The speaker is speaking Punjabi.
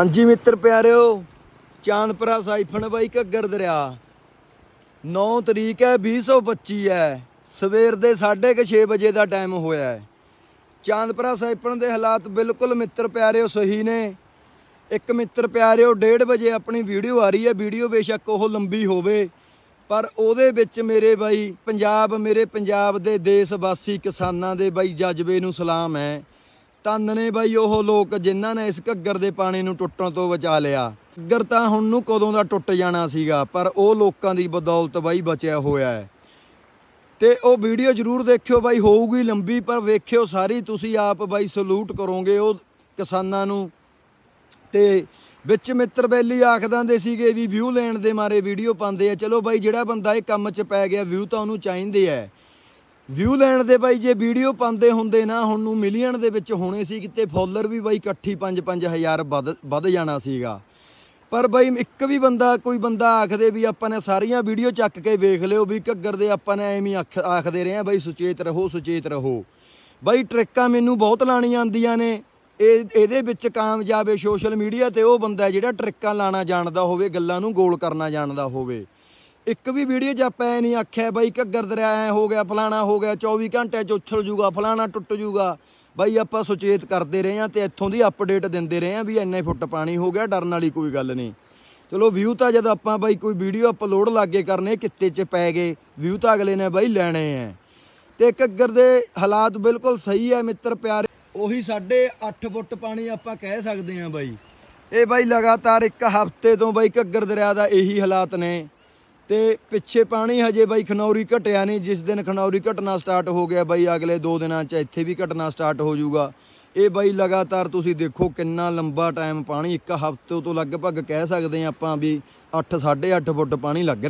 ਹਾਂਜੀ ਮਿੱਤਰ ਪਿਆਰਿਓ, ਚਾਂਦਪੁਰਾ ਸਾਈਫਣ ਬਾਈ ਘੱਗਰ ਦਰਿਆ। 9 ਤਰੀਕ ਹੈ 2025 ਹੈ। ਸਵੇਰ ਦੇ 6:30 ਵਜੇ ਦਾ ਟਾਈਮ ਹੋਇਆ ਹੈ। ਚਾਂਦਪੁਰਾ ਸਾਈਫਣ ਦੇ ਹਾਲਾਤ ਬਿਲਕੁਲ ਮਿੱਤਰ ਪਿਆਰਿਓ ਸਹੀ ਨੇ। ਇੱਕ ਮਿੱਤਰ ਪਿਆਰਿਓ 1:30 ਵਜੇ ਆਪਣੀ ਵੀਡੀਓ ਆ ਰਹੀ ਹੈ। ਵੀਡੀਓ ਬੇਸ਼ੱਕ ਉਹ ਲੰਬੀ ਹੋਵੇ, ਪਰ ਉਹਦੇ ਵਿੱਚ ਮੇਰੇ ਬਾਈ ਪੰਜਾਬ, ਮੇਰੇ ਪੰਜਾਬ ਦੇ ਦੇਸ਼ ਵਾਸੀ ਕਿਸਾਨਾਂ ਦੇ ਬਾਈ ਜਜ਼ਬੇ ਨੂੰ ਸਲਾਮ ਹੈ। ਧੰਨ ਨੇ ਬਾਈ ਉਹ ਲੋਕ ਜਿਨ੍ਹਾਂ ਨੇ ਇਸ ਘੱਗਰ ਦੇ ਪਾਣੀ ਨੂੰ ਟੁੱਟਣ ਤੋਂ ਬਚਾ ਲਿਆ। ਘੱਗਰ ਤਾਂ ਹੁਣ ਨੂੰ ਕਦੋਂ ਦਾ ਟੁੱਟ ਜਾਣਾ ਸੀਗਾ, ਪਰ ਉਹ ਲੋਕਾਂ ਦੀ ਬਦੌਲਤ ਬਾਈ ਬਚਿਆ ਹੋਇਆ ਹੈ। ਤੇ ਉਹ ਵੀਡੀਓ ਜਰੂਰ ਦੇਖਿਓ ਬਾਈ, ਹੋਊਗੀ ਲੰਬੀ, ਪਰ ਵੇਖਿਓ ਸਾਰੀ, ਤੁਸੀਂ ਆਪ ਬਾਈ ਸਲੂਟ ਕਰੋਗੇ ਉਹ ਕਿਸਾਨਾਂ ਨੂੰ। ਤੇ ਵਿੱਚ ਮਿੱਤਰ ਬੈਲੀ ਆਖਦਾਂਦੇ ਸੀਗੇ ਵੀ ਵਿਊ ਲੈਣ ਦੇ ਮਾਰੇ ਵੀਡੀਓ ਪਾਉਂਦੇ ਆ। ਚਲੋ ਬਾਈ, ਜਿਹੜਾ ਬੰਦਾ ਇਹ ਕੰਮ 'ਚ ਪੈ ਗਿਆ, ਵਿਊ ਤਾਂ ਉਹਨੂੰ ਚਾਹੀਦੇ ਆ। ਵਿਊ ਲੈਣ ਦੇ ਬਾਈ ਜੇ ਵੀਡੀਓ ਪਾਉਂਦੇ ਹੁੰਦੇ ਨਾ, ਹੁਣ ਨੂੰ ਮਿਲੀਅਨ ਦੇ ਵਿੱਚ ਹੋਣੇ ਸੀ ਕਿਤੇ ਫੋਲੋਅਰ ਵੀ ਬਾਈ ਇਕੱਠੀ 5-5000 ਵੱਧ ਵੱਧ ਜਾਣਾ ਸੀਗਾ। ਪਰ ਬਾਈ ਇੱਕ ਵੀ ਬੰਦਾ, ਕੋਈ ਬੰਦਾ ਆਖਦੇ ਵੀ ਆਪਾਂ ਨੇ ਸਾਰੀਆਂ ਵੀਡੀਓ ਚੱਕ ਕੇ ਵੇਖ ਲਿਓ ਵੀ ਘੱਗਰ ਦੇ ਆਪਾਂ ਨੇ ਐਵੇਂ ਅੱਖ ਆਖਦੇ ਰਹੇ ਆ, ਬਾਈ ਸੁਚੇਤ ਰਹੋ ਸੁਚੇਤ ਰਹੋ। ਬਾਈ ਟ੍ਰਿਕਾਂ ਮੈਨੂੰ ਬਹੁਤ ਲਾਣੀਆਂ ਆਉਂਦੀਆਂ ਨੇ। ਇਹ, ਇਹਦੇ ਵਿੱਚ ਕਾਮਯਾਬ ਹੈ ਸੋਸ਼ਲ ਮੀਡੀਆ ਤੇ ਉਹ ਬੰਦਾ ਜਿਹੜਾ ਟ੍ਰਿਕਾਂ ਲਾਣਾ ਜਾਣਦਾ ਹੋਵੇ, ਗੱਲਾਂ ਨੂੰ ਗੋਲ ਕਰਨਾ ਜਾਣਦਾ ਹੋਵੇ। ਇੱਕ ਵੀ ਵੀਡੀਓ 'ਚ ਆਪਾਂ ਐ ਨਹੀਂ ਆਖਿਆ ਬਾਈ ਘੱਗਰ ਦਰਿਆ ਐ ਹੋ ਗਿਆ, ਫਲਾਣਾ ਹੋ ਗਿਆ 24 ਘੰਟੇ 'ਚ ਉਛਲ ਜੂਗਾ, ਫਲਾਣਾ ਟੁੱਟ ਜੂਗਾ। ਬਾਈ ਆਪਾਂ ਸੁਚੇਤ ਕਰਦੇ ਰਹੇ ਆ ਤੇ ਇੱਥੋਂ ਦੀ ਅਪਡੇਟ ਦਿੰਦੇ ਰਹੇ ਆ ਵੀ ਇੰਨੇ ਫੁੱਟ ਪਾਣੀ ਹੋ ਗਿਆ, ਡਰਨ ਵਾਲੀ ਕੋਈ ਗੱਲ ਨਹੀਂ। ਚਲੋ ਵਿਊ ਤਾਂ ਜਦ ਆਪਾਂ ਬਾਈ ਕੋਈ ਵੀਡੀਓ ਅਪਲੋਡ ਲਾਗੇ ਕਰਨੇ, ਕਿੱਤੇ 'ਚ ਪੈ ਗਏ ਵਿਊ ਤਾਂ ਅਗਲੇ ਨੇ ਬਾਈ ਲੈਣੇ ਆ ਤੇ ਘੱਗਰ ਦੇ ਹਾਲਾਤ ਬਿਲਕੁਲ ਸਹੀ ਹੈ ਮਿੱਤਰ ਪਿਆਰੇ। ਉਹੀ ਸਾਡੇ 8 ਫੁੱਟ ਪਾਣੀ ਆਪਾਂ ਕਹਿ ਸਕਦੇ ਆ ਬਾਈ। ਇਹ ਬਾਈ ਲਗਾਤਾਰ ਇੱਕ ਹਫ਼ਤੇ ਤੋਂ ਬਾਈ ਘੱਗਰ ਦਰਿਆ ਦਾ ਇਹੀ ਹਾਲਾਤ ਨੇ। ਤੇ ਪਿੱਛੇ ਪਾਣੀ ਹਜੇ ਬਾਈ ਖਨੌਰੀ ਘਟਿਆ ਨਹੀਂ, ਜਿਸ ਦਿਨ ਖਨੌਰੀ ਘਟਣਾ ਸਟਾਰਟ ਹੋ ਗਿਆ ਬਾਈ, ਅਗਲੇ 2 ਦਿਨਾਂ 'ਚ ਇੱਥੇ ਵੀ ਘਟਣਾ ਸਟਾਰਟ ਹੋ ਜਾਊਗਾ। ਇਹ ਬਾਈ ਲਗਾਤਾਰ ਤੁਸੀਂ ਦੇਖੋ ਕਿੰਨਾ ਲੰਬਾ ਟਾਈਮ ਪਾਣੀ, ਇੱਕ ਹਫ਼ਤੇ ਤੋਂ ਲਗਭਗ ਕਹਿ ਸਕਦੇ ਆ ਆਪਾਂ ਵੀ 8 8.5 ਫੁੱਟ ਪਾਣੀ ਲੱਗ ਰਿਹਾ।